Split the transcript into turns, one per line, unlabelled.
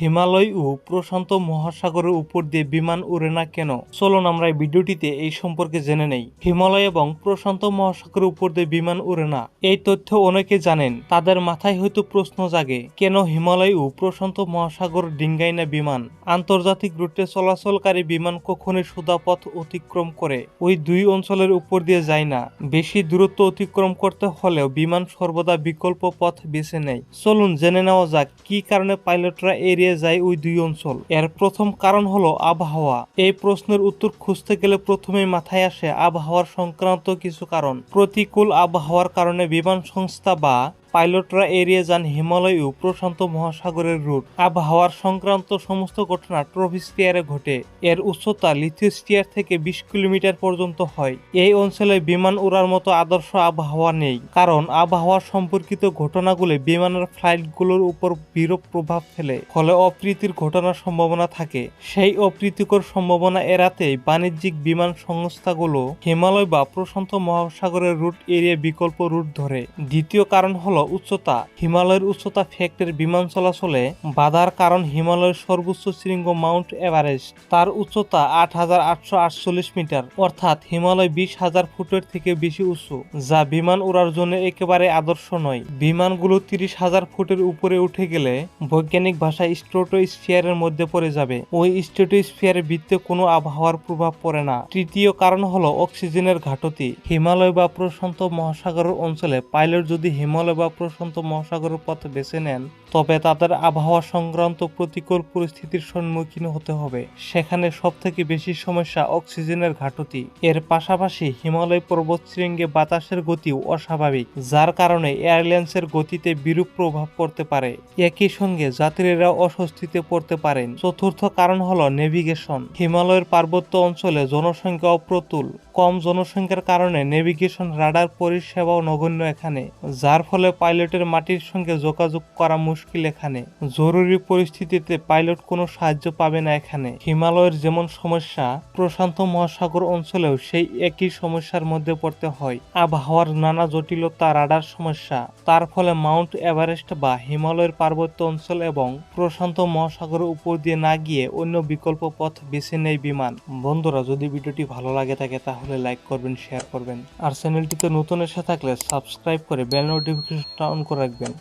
হিমালয় ও প্রশান্ত মহাসাগরের উপর দিয়ে বিমান উড়ে না কেন? চলুন আমরা এই ভিডিওটিতে এই সম্পর্কে জেনে নেই। হিমালয় এবং প্রশান্ত মহাসাগরের উপর দিয়ে বিমান উড়ে না। এই তথ্য অনেকে জানেন, তাদের মাথায় হয়তো প্রশ্ন জাগে, কেন হিমালয় ও প্রশান্ত মহাসাগর ডিঙ্গায় না বিমান? আন্তর্জাতিক রুটে চলাচলকারী বিমান কখনই সোজা পথ অতিক্রম করে, ওই দুই অঞ্চলের উপর দিয়ে যায় না। বেশি দূরত্ব অতিক্রম করতে হলেও বিমান সর্বদা বিকল্প পথ বেছে নেয়। চলুন জেনে নেওয়া যাক, কি কারণে পাইলটরা এড়িয়ে যায় ওই দুই অঞ্চল। এর প্রথম কারণ হলো আবহাওয়া। এই প্রশ্নের উত্তর খুঁজতে গেলে প্রথমে মাথায় আসে আবহাওয়ার সংক্রান্ত কিছু কারণ। প্রতিকূল আবহাওয়ার কারণে বিমান সংস্থা বা পাইলটরা এড়িয়ে যান হিমালয় ও প্রশান্ত মহাসাগরের রুট। আবহাওয়ার সংক্রান্ত সমস্ত ঘটনা ট্রফিস্ফিয়ারে ঘটে। এর উচ্চতা লিথিওস্ফিয়ার থেকে বিশ কিলোমিটার পর্যন্ত হয়। এই অঞ্চলে বিমান উড়ার মতো আদর্শ আবহাওয়া নেই, কারণ আবহাওয়া সম্পর্কিত ঘটনাগুলি বিমানের ফ্লাইটগুলোর উপর বিরূপ প্রভাব ফেলে, ফলে অপ্রীতির ঘটনার সম্ভাবনা থাকে। সেই অপ্রীতিকর সম্ভাবনা এড়াতেই বাণিজ্যিক বিমান সংস্থাগুলো হিমালয় বা প্রশান্ত মহাসাগরের রুট এড়িয়ে বিকল্প রুট ধরে। দ্বিতীয় কারণ হলো উচ্চতা, হিমালয়ের উচ্চতা ফ্যাক্টের বিমান চলাচলে বাধার কারণ হিমালয়ের সর্বোচ্চ শৃঙ্গ মাউন্ট এভারেস্ট। তার উচ্চতা আট হাজার আটশো আটচল্লিশ মিটার, অর্থাৎ হিমালয় বিশ হাজার ফুটের থেকে বেশি উঁচু, যা বিমান উড়ার জন্য একেবারে আদর্শ নয়। বিমানগুলো তিরিশ হাজার ফুটের উপরে উঠে গেলে বৈজ্ঞানিক ভাষায় স্ট্রোটোস্ফিয়ারের মধ্যে পড়ে যাবে। ওই স্ট্রোটোস্ফিয়ারের বৃত্তে কোনো আবহাওয়ার প্রভাব পড়ে না। তৃতীয় কারণ হলো অক্সিজেনের ঘাটতি। হিমালয় বা প্রশান্ত মহাসাগরের অঞ্চলে পাইলট যদি হিমালয় বা প্রশান্ত মহাসাগরের পথ বেছে নেন, তবে তাদের আবহাওয়া সংক্রান্ত প্রতিকূল পরিস্থিতির সম্মুখীন হতে হবে। সেখানে সব থেকে বেশি সমস্যা অক্সিজেনের ঘাটতি। এর পাশাপাশি হিমালয় পর্বত শৃঙ্গে বাতাসের গতিও অস্বাভাবিক, যার কারণে এয়ারলাইন্সের গতিতে বিরূপ প্রভাব পড়তে পারে। একই সঙ্গে যাত্রীরা অস্বস্তিতে পড়তে পারেন। চতুর্থ কারণ হল নেভিগেশন। হিমালয়ের পার্বত্য অঞ্চলে জনসংখ্যা অপ্রতুল কম জনসংখ্যার কারণে নেভিগেশন রাডার পরিষেবাও নগণ্য এখানে, যার ফলে পাইলটের মাটির সঙ্গে যোগাযোগ করা মুশকিল এখানে। জরুরি পরিস্থিতিতে পাইলট কোনো সাহায্য পাবে না এখানে। হিমালয়ের যেমন সমস্যা, প্রশান্ত মহাসাগর অঞ্চলেও সেই একই সমস্যার মধ্যে পড়তে হয়। আবহাওয়ার নানা জটিলতা রাডার সমস্যা, তার ফলে মাউন্ট এভারেস্ট বা হিমালয়ের পার্বত্য অঞ্চল এবং প্রশান্ত মহাসাগরের উপর দিয়ে না গিয়ে অন্য বিকল্প পথ বেছে নেয় বিমান। বন্ধুরা, যদি ভিডিওটি ভালো লাগে থাকে তাহলে লাইক করবেন শেয়ার করবেন। আর চ্যানেলটিতে নতুন এসে থাকলে সাবস্ক্রাইব করে বেল নোটিফিকেশনটা অন করে রাখবেন।